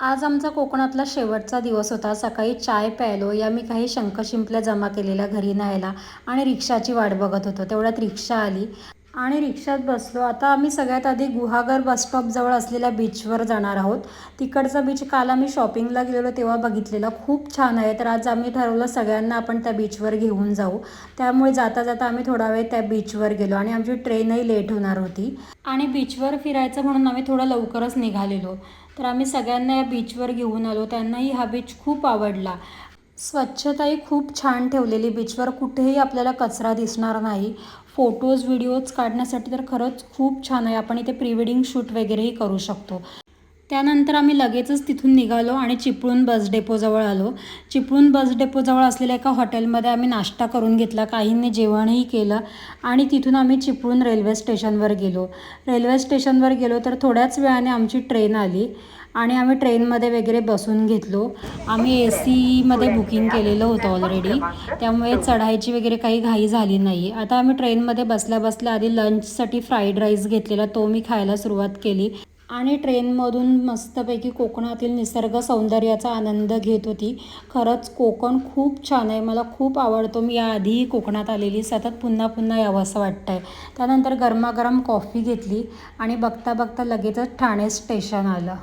आज आमचा कोकणातला शेवटचा दिवस होता. सकाळी चाय प्यायलो. या मी काही शंख शिंपल्या जमा केलेल्या घरी न्यायला आणि रिक्षाची वाट बघत होतो. तेवढ्यात रिक्षा आली. आणि रिक्षात बसलो. आता आम्ही सगळ्यात आधी गुहागर बसस्टॉपजवळ असलेल्या बीचवर जाणार आहोत. तिकडचा बीच काल आम्ही शॉपिंगला गेलेलो तेव्हा बघितलेला. खूप छान आहे. तर आज आम्ही ठरवलं सगळ्यांना आपण त्या बीचवर घेऊन जाऊ. त्यामुळे जाता जाता आम्ही थोडा वेळ त्या बीचवर गेलो आणि आमची ट्रेनही लेट होणार होती. आणि बीचवर फिरायचं म्हणून आम्ही थोडं लवकरच निघालेलो. तर आम्ही सगळ्यांना या बीचवर घेऊन आलो. त्यांनाही हा बीच खूप आवडला. स्वच्छताही खूप छान ठेवलेली. बीचवर कुठेही आपल्याला कचरा दिसणार नाही. फोटोज व्हिडिओज काढण्यासाठी तर खरंच खूप छान आहे. आपण इथे प्री वेडिंग शूट वगैरेही करू शकतो. त्यानंतर आम्ही लगेचच तिथून निघालो आणि चिपळूण बस डेपोजवळ आलो. चिपळूण बस डेपोजवळ असलेल्या एका हॉटेलमध्ये आम्ही नाश्ता करून घेतला. काहींनी जेवणही केलं आणि तिथून आम्ही चिपळूण रेल्वे स्टेशनवर गेलो. रेल्वे स्टेशनवर गेलो तर थोड्याच वेळाने आमची ट्रेन आली. आणि आम्ही ट्रेनमध्ये वगैरे बसून घेतलो. आम्ही ए सीमध्ये बुकिंग केलेलं होतं ऑलरेडी त्यामुळे चढायची वगैरे काही घाई झाली नाही. आता आम्ही ट्रेनमध्ये बसल्या बसल्या आधी लंचसाठी फ्राईड राईस घेतलेला तो मी खायला सुरुवात केली. आणि ट्रेनमधून मस्तपैकी कोकणातील निसर्ग सौंदर्याचा आनंद घेत होती. खरंच कोकण खूप छान आहे. मला खूप आवडतो. मी याआधीही कोकणात आलेली. सतत पुन्हा पुन्हा यावं असं वाटतं आहे त्यानंतर गरमागरम कॉफी घेतली आणि बघता बघता लगेचच ठाणे स्टेशन आलं.